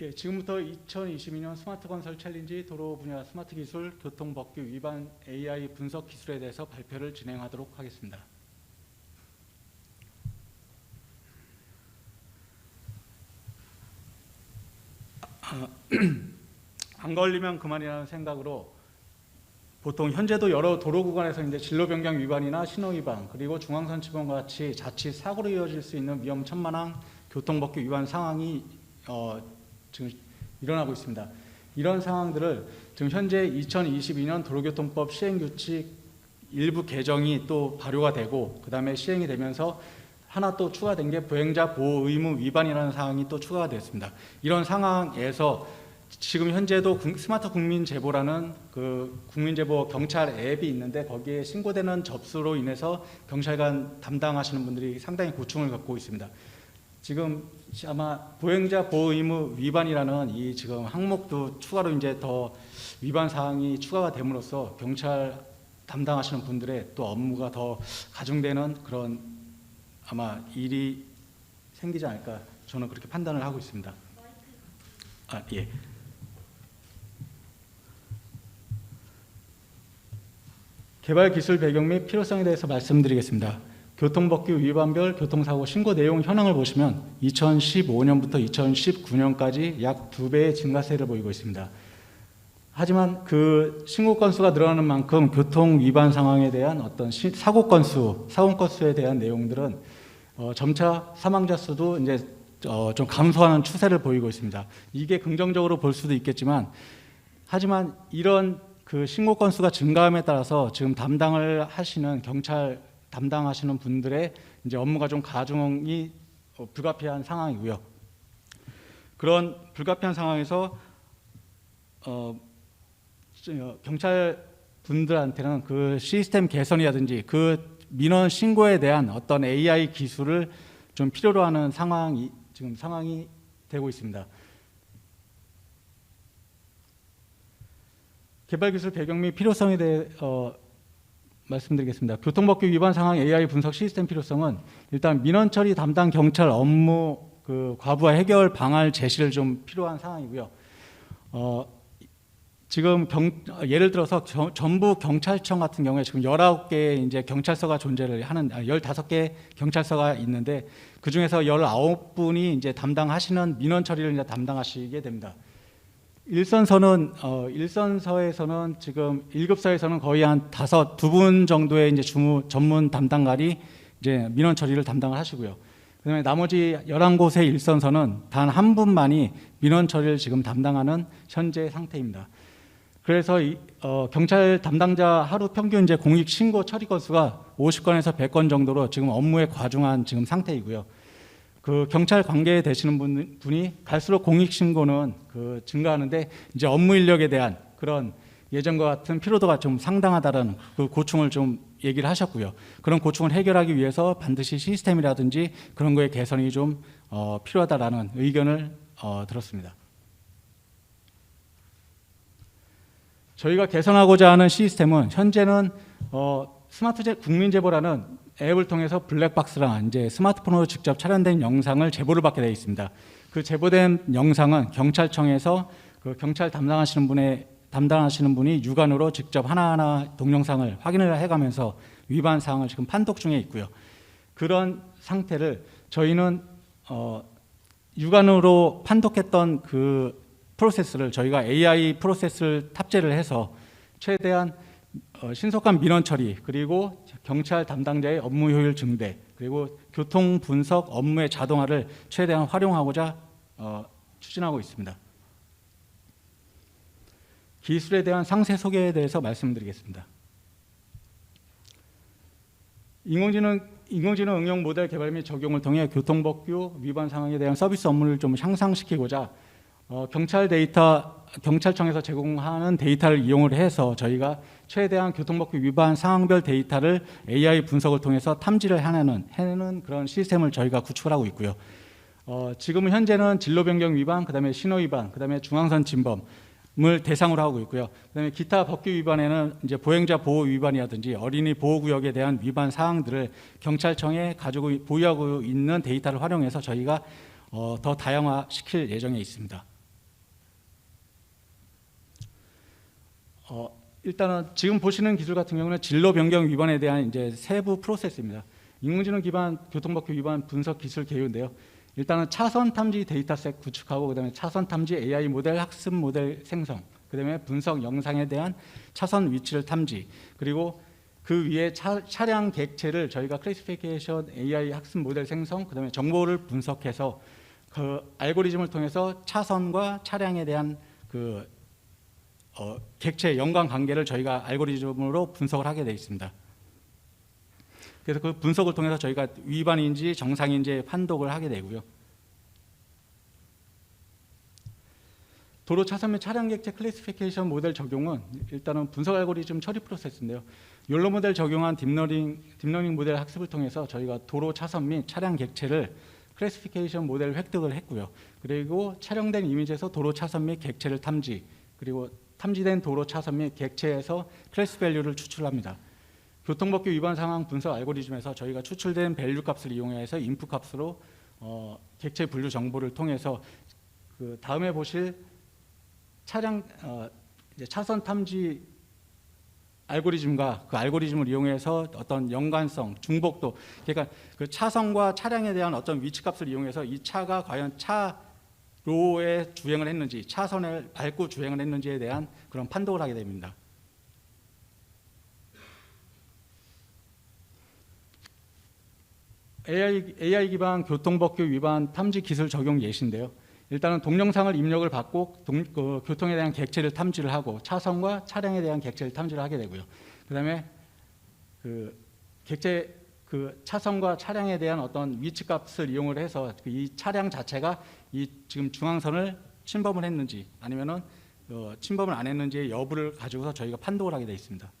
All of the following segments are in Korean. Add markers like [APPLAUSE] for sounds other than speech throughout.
예, 지금부터 2022년 스마트 건설 챌린지 도로 분야 스마트 기술 교통 법규 위반 AI 분석 기술에 대해서 발표를 진행하도록 하겠습니다. 아, [CLEARS THROAT] 안 걸리면 그만이라는 생각으로 보통 현재도 여러 도로 구간에서 이제 진로 변경 위반이나 신호 위반 그리고 중앙선 침범과 같이 자칫 사고로 이어질 수 있는 위험천만한 교통법규 위반 상황이 어, 지금 일어나고 있습니다. 이런 상황들을 지금 현재 2022년 도로교통법 시행규칙 일부 개정이 또 발효가 되고 그 다음에 시행이 되면서 하나 또 추가된 게 보행자 보호 의무 위반이라는 사항이 또 추가가 됐습니다. 이런 상황에서 지금 현재도 국- 스마트 국민 제보라는 그 국민 제보 경찰 앱이 있는데 거기에 신고되는 접수로 인해서 경찰관 담당하시는 분들이 상당히 고충을 겪고 있습니다. 지금 아마 보행자 보호 의무 위반이라는 이 지금 항목도 추가로 이제 더 위반 사항이 추가가 됨으로써 경찰 담당하시는 분들의 또 업무가 더 가중되는 그런 아마 일이 생기지 않을까 저는 그렇게 판단을 하고 있습니다. 아 예. 개발 기술 배경 및 필요성에 대해서 말씀드리겠습니다. 교통법규 위반별 교통사고 신고 내용 현황을 보시면 2015년부터 2019년까지 약 두 배의 증가세를 보이고 있습니다. 하지만 그 신고 건수가 늘어나는 만큼 교통 위반 상황에 대한 어떤 시- 사고 건수, 사고 건수에 대한 내용들은 어, 점차 사망자 수도 이제 어, 좀 감소하는 추세를 보이고 있습니다. 이게 긍정적으로 볼 수도 있겠지만 하지만 이런 그 신고 건수가 증가함에 따라서 지금 담당을 하시는 경찰 담당하시는 분들의 이제 업무가 좀 가중이 어, 불가피한 상황이고요. 그런 불가피한 상황에서 어, 저, 경찰 분들한테는 그 시스템 개선이라든지 그 민원 신고에 대한 어떤 AI 기술을 좀 필요로 하는 상황이 지금 상황이 되고 있습니다. 개발 기술 배경 및 필요성에 대해 어, 말씀드리겠습니다. 교통법규 위반 상황 AI 분석 시스템 필요성은 일단 민원 처리 담당 경찰 업무 그 과부하 해결 방안 제시를 좀 필요한 상황이고요. 어, 지금 경, 예를 들어서 저- 전부 경찰청 같은 경우에 지금 19개 이제 경찰서가 존재를 하는 아, 15개 경찰서가 있는데 그 중에서 19분이 이제 담당하시는 민원 처리를 이제 담당하시게 됩니다. 일선서는 어, 일선서에서는 지금 1급서에서는 거의 한 다섯 두 분 정도의 이제 주무 전문 담당관이 이제 민원 처리를 담당을 하시고요. 그다음에 나머지 11곳의 일선서는 단 한 분만이 민원 처리를 지금 담당하는 현재 상태입니다. 그래서 이, 어, 경찰 담당자 하루 평균 이제 공익 신고 처리 건수가 50건에서 100건 정도로 지금 업무에 과중한 지금 상태이고요. 그 경찰 관계에 되시는 분, 분이 갈수록 공익 신고는 그 증가하는데 이제 업무 인력에 대한 그런 예전과 같은 피로도가 좀 상당하다라는 그 고충을 좀 얘기를 하셨고요. 그런 고충을 해결하기 위해서 반드시 시스템이라든지 그런 거의 개선이 좀 어, 필요하다라는 의견을 어, 들었습니다. 저희가 개선하고자 하는 시스템은 현재는 어, 스마트 제, 국민 제보라는 앱을 통해서 블랙박스랑 이제 스마트폰으로 직접 촬영된 영상을 제보를 받게 되어 있습니다. 그 제보된 영상은 경찰청에서 그 경찰 담당하시는 분의 담당하시는 분이 육안으로 직접 하나하나 동영상을 확인을 해가면서 위반 사항을 지금 판독 중에 있고요. 그런 상태를 저희는 어, 육안으로 판독했던 그 프로세스를 저희가 AI 프로세스를 탑재를 해서 최대한 어, 신속한 민원 처리 그리고 경찰 담당자의 업무 효율 증대 그리고 교통 분석 업무의 자동화를 최대한 활용하고자 어, 추진하고 있습니다. 기술에 대한 상세 소개에 대해서 말씀드리겠습니다. 인공지능 인공지능 응용 모델 개발 및 적용을 통해 교통법규 위반 상황에 대한 서비스 업무를 좀 향상시키고자 어, 경찰 데이터 경찰청에서 제공하는 데이터를 이용을 해서 저희가 최대한 교통법규 위반 상황별 데이터를 AI 분석을 통해서 탐지를 해내는 해내는 그런 시스템을 저희가 구축을 하고 있고요. 어, 지금은 현재는 진로 변경 위반, 그다음에 신호 위반, 그다음에 중앙선 침범 을 대상으로 하고 있고요. 그다음에 기타 법규 위반에는 이제 보행자 보호 위반이라든지 어린이 보호 구역에 대한 위반 사항들을 경찰청에 가지고 보유하고 있는 데이터를 활용해서 저희가 어, 더 다양화 시킬 예정에 있습니다. 어, 일단은 지금 보시는 기술 같은 경우는 진로 변경 위반에 대한 이제 세부 프로세스입니다. 인공지능 기반 교통법규 위반 분석 기술 개요인데요. 일단은 차선 탐지 데이터셋 구축하고 그다음에 차선 탐지 AI 모델 학습 모델 생성, 그다음에 분석 영상에 대한 차선 위치를 탐지, 그리고 그 위에 차, 차량 객체를 저희가 클래시피케이션 AI 학습 모델 생성, 그다음에 정보를 분석해서 그 알고리즘을 통해서 차선과 차량에 대한 그 어, 객체 연관 관계를 저희가 알고리즘으로 분석을 하게 되어 있습니다. 그래서 그 분석을 통해서 저희가 위반인지 정상인지 판독을 하게 되고요. 도로 차선 및 차량 객체 클래시피케이션 모델 적용은 일단은 분석 알고리즘 처리 프로세스인데요. 욜로 모델 적용한 딥러닝 딥러닝 모델 학습을 통해서 저희가 도로 차선 및 차량 객체를 클래시피케이션 모델 획득을 했고요. 그리고 촬영된 이미지에서 도로 차선 및 객체를 탐지 그리고 탐지된 도로 차선 및 객체에서 클래스 밸류를 추출합니다. 교통법규 위반 상황 분석 알고리즘에서 저희가 추출된 밸류 값을 이용해서 인풋 값으로 어, 객체 분류 정보를 통해서 그 다음에 보실 차량 어, 차선 탐지 알고리즘과 그 알고리즘을 이용해서 어떤 연관성, 중복도 그러니까 그 차선과 차량에 대한 어떤 위치값을 이용해서 이 차가 과연 차 로에 주행을 했는지 차선을 밟고 주행을 했는지에 대한 그런 판독을 하게 됩니다. AI, AI 기반 교통법규 위반 탐지 기술 적용 예시인데요. 일단은 동영상을 입력을 받고 동, 그 교통에 대한 객체를 탐지를 하고 차선과 차량에 대한 객체를 탐지를 하게 되고요. 그다음에 그 객체 그 차선과 차량에 대한 어떤 위치값을 이용을 해서 그이 차량 자체가 이 지금 중앙선을 침범을 했는지 아니면은 어, 침범을 안 했는지의 여부를 가지고서 저희가 판독을 하게 되어 있습니다.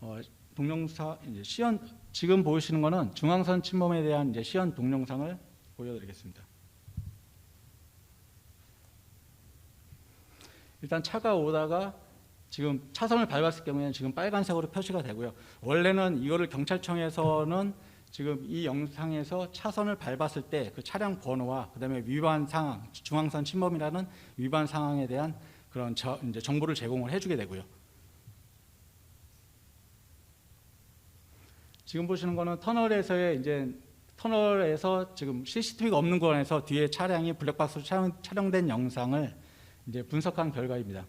어, 동영상 이제 시연 지금 보시는 거는 중앙선 침범에 대한 이제 시연 동영상을 보여드리겠습니다. 일단 차가 오다가 지금 차선을 밟았을 경우에는 지금 빨간색으로 표시가 되고요. 원래는 이거를 경찰청에서는 지금 이 영상에서 차선을 밟았을 때 그 차량 번호와 그다음에 위반 상황, 중앙선 침범이라는 위반 상황에 대한 그런 저, 이제 정보를 제공을 해주게 되고요. 지금 보시는 거는 터널에서의 이제 터널에서 지금 CCTV가 없는 공간에서 뒤에 차량이 블랙박스로 촬영, 촬영된 영상을 이제 분석한 결과입니다.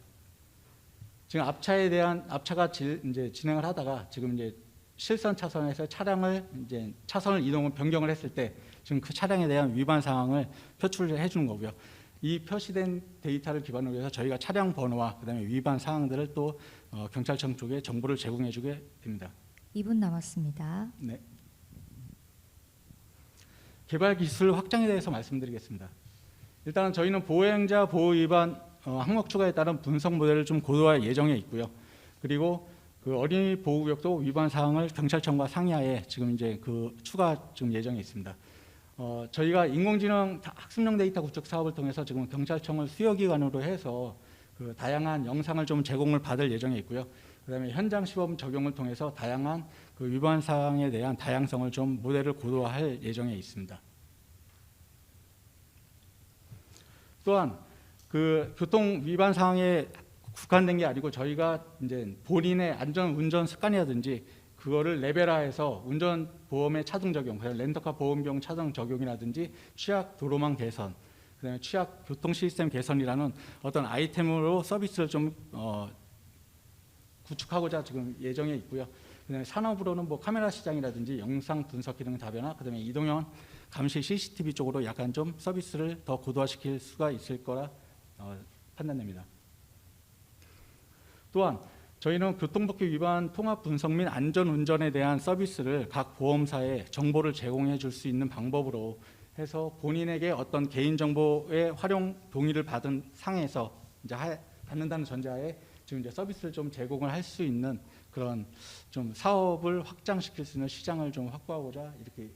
지금 앞차에 대한 앞차가 질, 이제 진행을 하다가 지금 이제 실선 차선에서 차량을 이제 차선을 이동을 변경을 했을 때 지금 그 차량에 대한 위반 상황을 표출해 주는 거고요. 이 표시된 데이터를 기반으로 해서 저희가 차량 번호와 그다음에 위반 사항들을 또 어, 경찰청 쪽에 정보를 제공해 주게 됩니다. 2분 남았습니다. 네. 개발 기술 확장에 대해서 말씀드리겠습니다. 일단은 저희는 보행자 보호 위반 어, 항목 추가에 따른 분석 모델을 좀 고도화할 예정에 있고요. 그리고 그 어린이 보호구역도 위반 사항을 경찰청과 상의하에 지금 이제 그 추가 지금 예정에 있습니다. 어, 저희가 인공지능 학습용 데이터 구축 사업을 통해서 지금 경찰청을 수요기관으로 해서 그 다양한 영상을 좀 제공을 받을 예정에 있고요. 그다음에 현장 시범 적용을 통해서 다양한 그 위반 사항에 대한 다양성을 좀 모델을 고도화할 예정에 있습니다. 또한 그 교통 위반 사항에 국한된 게 아니고 저희가 이제 본인의 안전 운전 습관이라든지 그거를 레벨화해서 운전 보험의 차등 적용, 렌터카 보험 비용 차등 적용이라든지 취약 도로망 개선, 그다음에 취약 교통 시스템 개선이라는 어떤 아이템으로 서비스를 좀 어, 구축하고자 지금 예정에 있고요. 그다음에 산업으로는 뭐 카메라 시장이라든지 영상 분석 기능 다변화, 그다음에 이동형 감시 CCTV 쪽으로 약간 좀 서비스를 더 고도화시킬 수가 있을 거라 어, 판단됩니다. 또한 저희는 교통법규 위반 통합 분석 및 안전 운전에 대한 서비스를 각 보험사에 정보를 제공해 줄 수 있는 방법으로 해서 본인에게 어떤 개인 정보의 활용 동의를 받은 상에서 이제 하, 받는다는 전제하에 지금 이제 서비스를 좀 제공을 할 수 있는 그런 좀 사업을 확장시킬 수 있는 시장을 좀 확보하고자 이렇게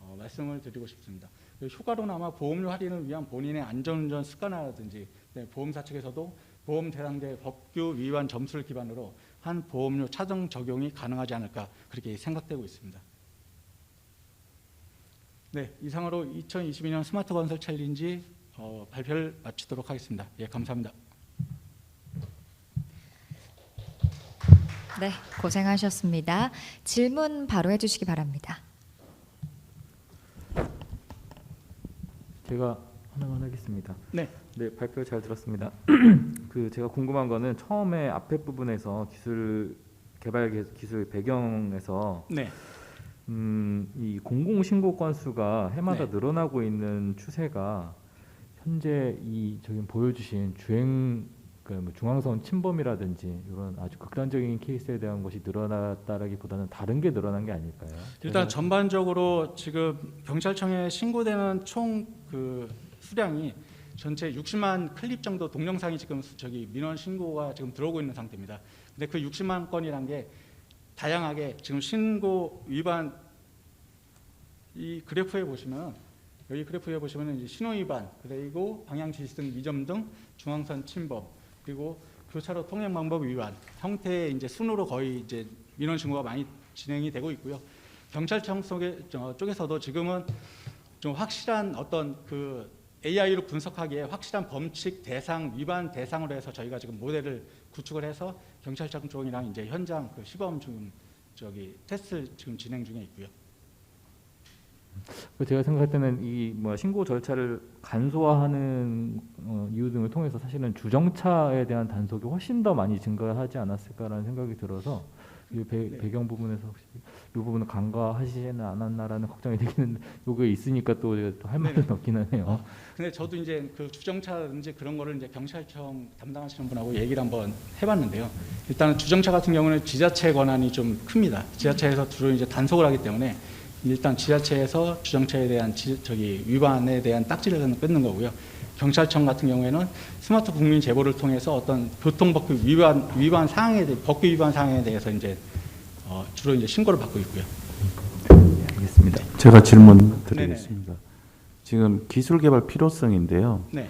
어, 말씀을 드리고 싶습니다. 효과로나마 보험료 할인을 위한 본인의 안전운전 습관이라든지 네, 보험사 측에서도 보험 대상자 법규 위반 점수를 기반으로 한 보험료 차등 적용이 가능하지 않을까 그렇게 생각되고 있습니다. 네, 이상으로 2022년 스마트 건설 챌린지 어, 발표를 마치도록 하겠습니다. 예, 감사합니다. 네, 고생하셨습니다. 질문 바로 해주시기 바랍니다. 제가 하나만 하겠습니다. 네. 네, 발표 잘 들었습니다. [CLEARS THROAT] 그 제가 궁금한 거는 처음에 앞에 부분에서 기술 개발 기- 기술 배경에서 네. 음, 이 공공 신고 건수가 해마다 네. 늘어나고 있는 추세가 현재 이 저기 보여주신 주행 그뭐 중앙선 침범이라든지 이런 아주 극단적인 케이스에 대한 것이 늘어났다라기보다는 다른 게 늘어난 게 아닐까요? 일단 전반적으로 지금 경찰청에 신고되는 총 그 수량이 전체 60만 클립 정도 동영상이 지금 수- 저기 민원 신고가 지금 들어오고 있는 상태입니다. 근데 그 60만 건이란 게 다양하게 지금 신고 위반 이 그래프에 보시면 여기 그래프에 보시면 이제 신호 위반 그리고 방향 지시 등 위점 등 중앙선 침범 그리고 교차로 통행 방법 위반 형태의 이제 순으로 거의 이제 민원 신고가 많이 진행이 되고 있고요. 경찰청 속에 저, 쪽에서도 지금은 좀 확실한 어떤 그 AI로 분석하기에 확실한 범칙 대상 위반 대상으로 해서 저희가 지금 모델을 구축을 해서 경찰청 쪽이랑 이제 현장 그 시범 지금 저기 테스트 지금 진행 중에 있고요. 그 제가 생각할 때는 이 뭐 신고 절차를 간소화하는 어, 이유 등을 통해서 사실은 주정차에 대한 단속이 훨씬 더 많이 증가하지 않았을까라는 생각이 들어서 이 배, 네. 배경 부분에서 혹시 이 부분을 간과하시지는 않았나라는 걱정이 되기는 [LAUGHS] 요게 있으니까 또할 말은. 없기는 해요. 근데 저도 이제 그 주정차든지 그런 거를 이제 경찰청 담당하시는 분하고 얘기를 한번 해봤는데요. 일단은 주정차 같은 경우는 지자체 권한이 좀 큽니다. 지자체에서 주로 이제 단속을 하기 때문에 일단 지자체에서 주정차에 대한 지, 저기 위반에 대한 딱지를 끊는 거고요. 경찰청 같은 경우에는 스마트 국민 제보를 통해서 어떤 교통법규 위반 위반 사항에 대해 법규 위반 사항에 대해서 이제 어, 주로 이제 신고를 받고 있고요. 네, 알겠습니다. 제가 질문 드리겠습니다. 지금 기술 개발 필요성인데요. 네,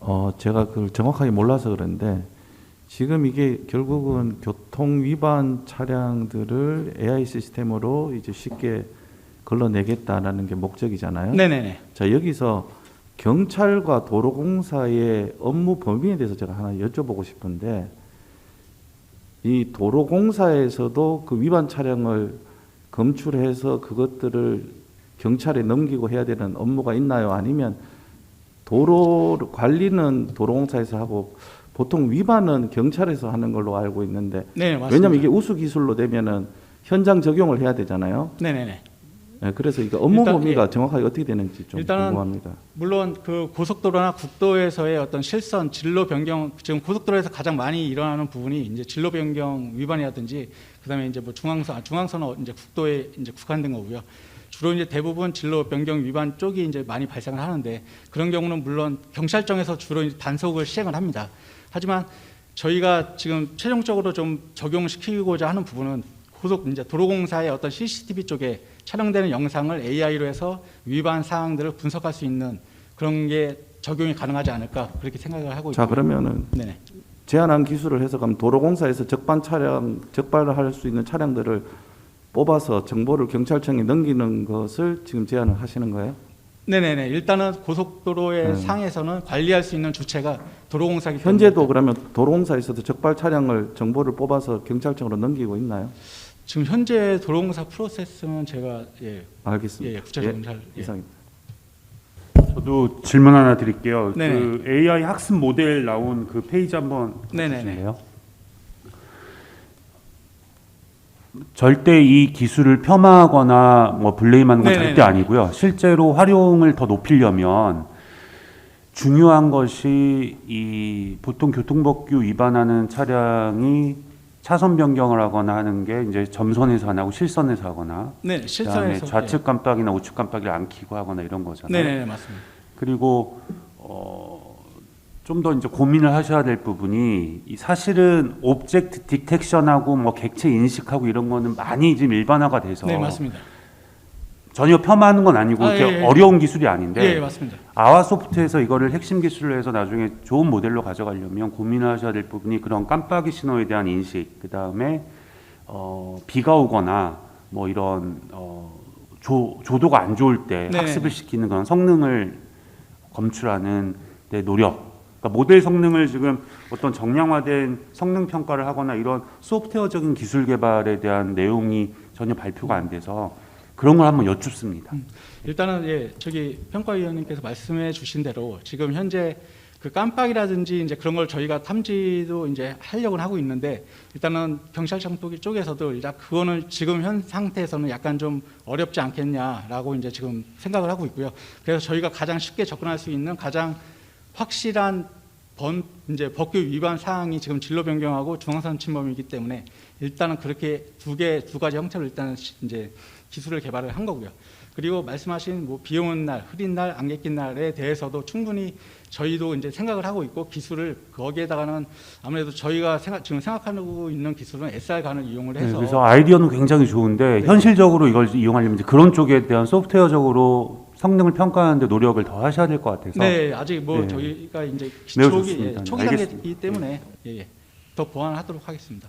어, 제가 그걸 정확하게 몰라서 그런데 지금 이게 결국은 교통 위반 차량들을 AI 시스템으로 이제 쉽게 걸러내겠다라는 게 목적이잖아요. 네네네. 자 여기서 경찰과 도로공사의 업무 범위에 대해서 제가 하나 여쭤보고 싶은데 이 도로공사에서도 그 위반 차량을 검출해서 그것들을 경찰에 넘기고 해야 되는 업무가 있나요? 아니면 도로 관리는 도로공사에서 하고 보통 위반은 경찰에서 하는 걸로 알고 있는데 네, 맞습니다. 왜냐하면 이게 우수 기술로 되면은 현장 적용을 해야 되잖아요. 네네네. 네, 그래서 이거 업무 일단, 범위가 정확하게 어떻게 되는지 좀 일단은 궁금합니다. 물론 그 고속도로나 국도에서의 어떤 실선, 진로 변경 지금 고속도로에서 가장 많이 일어나는 부분이 이제 진로 변경 위반이라든지 그다음에 이제 뭐 중앙선, 아, 중앙선은 이제 국도에 이제 국한된 거고요. 주로 이제 대부분 진로 변경 위반 쪽이 이제 많이 발생을 하는데 그런 경우는 물론 경찰청에서 주로 단속을 시행을 합니다. 하지만 저희가 지금 최종적으로 좀 적용시키고자 하는 부분은 고속 이제 도로공사의 어떤 CCTV 쪽에 촬영되는 영상을 AI로 해서 위반 사항들을 분석할 수 있는 그런 게 적용이 가능하지 않을까 그렇게 생각을 하고 자 있고요. 그러면은 네네. 제한한 기술을 해석하면 도로공사에서 적반 차량 적발을 할수 있는 차량들을 뽑아서 정보를 경찰청에 넘기는 것을 지금 제안을 하시는 거예요? 네네네. 일단은 고속도로의 음. 상에서는 관리할 수 있는 주체가 도로공사기 때문에 현재도 그러면 도로공사에서도 적발 차량을 정보를 뽑아서 경찰청으로 넘기고 있나요? 지금 현재 도로공사 프로세스는 제가 예, 알겠습니다. 예, 예 구체적으로 잘 예. 이상입니다. 저도 질문 하나 드릴게요. 네네. 그 AI 학습 모델 나온 그 페이지 한번 네네네. 보실래요? 절대 이 기술을 폄하하거나 뭐 블레임하는 건 네네네. 절대 아니고요. 실제로 활용을 더 높이려면 중요한 것이 이 보통 교통법규 위반하는 차량이 차선 변경을 하거나 하는 게 이제 점선에서 안 하고 실선에서 하거나 네, 그다음에 실선에서 좌측 깜빡이나 우측 깜빡이를 안 켜고 하거나 이런 거잖아요. 예. 네네 맞습니다. 그리고 어, 좀 더 이제 고민을 하셔야 될 부분이 이 사실은 오브젝트 디텍션하고 뭐 객체 인식하고 이런 거는 많이 지금 일반화가 돼서 네 맞습니다. 전혀 폄하하는 건 아니고 아, 이렇게 예, 예. 어려운 기술이 아닌데 예 맞습니다. 아와소프트에서 이거를 핵심 기술로 해서 나중에 좋은 모델로 가져가려면 고민을 하셔야 될 부분이 그런 깜빡이 신호에 대한 인식, 그 다음에 어, 비가 오거나 뭐 이런 어, 조, 조도가 안 좋을 때 네. 학습을 시키는 그런 성능을 검출하는 데 노력. 그러니까 모델 성능을 지금 어떤 정량화된 성능 평가를 하거나 이런 소프트웨어적인 기술 개발에 대한 내용이 전혀 발표가 안 돼서 그런 걸 한번 여쭙습니다. 일단은 예, 저기 평가위원님께서 말씀해 주신 대로 지금 현재 그 깜빡이라든지 이제 그런 걸 저희가 탐지도 이제 하려고 하고 있는데 일단은 경찰청 쪽- 쪽에서도 일단 그거는 지금 현 상태에서는 약간 좀 어렵지 않겠냐라고 이제 지금 생각을 하고 있고요. 그래서 저희가 가장 쉽게 접근할 수 있는 가장 확실한 번 이제 법규 위반 사항이 지금 진로 변경하고 중앙선 침범이기 때문에 일단은 그렇게 두 개 두 가지 형태로 일단은 시- 이제 기술을 개발을 한 거고요. 그리고 말씀하신 뭐 비 오는 날, 흐린 날, 안개 낀 날에 대해서도 충분히 저희도 이제 생각을 하고 있고 기술을 거기에다가는 아무래도 저희가 생각, 지금 생각하고 있는 기술은 SR간을 이용을 네, 해서 그래서 아이디어는 굉장히 좋은데 네. 현실적으로 이걸 이용하려면 이제 그런 쪽에 대한 소프트웨어적으로 성능을 평가하는데 노력을 더 하셔야 될 것 같아서 네 아직 뭐 네. 저희가 이제 매우 초기 좋습니다. 예, 초기. 단계이기 때문에 예, 예. 더 보완하도록 하겠습니다.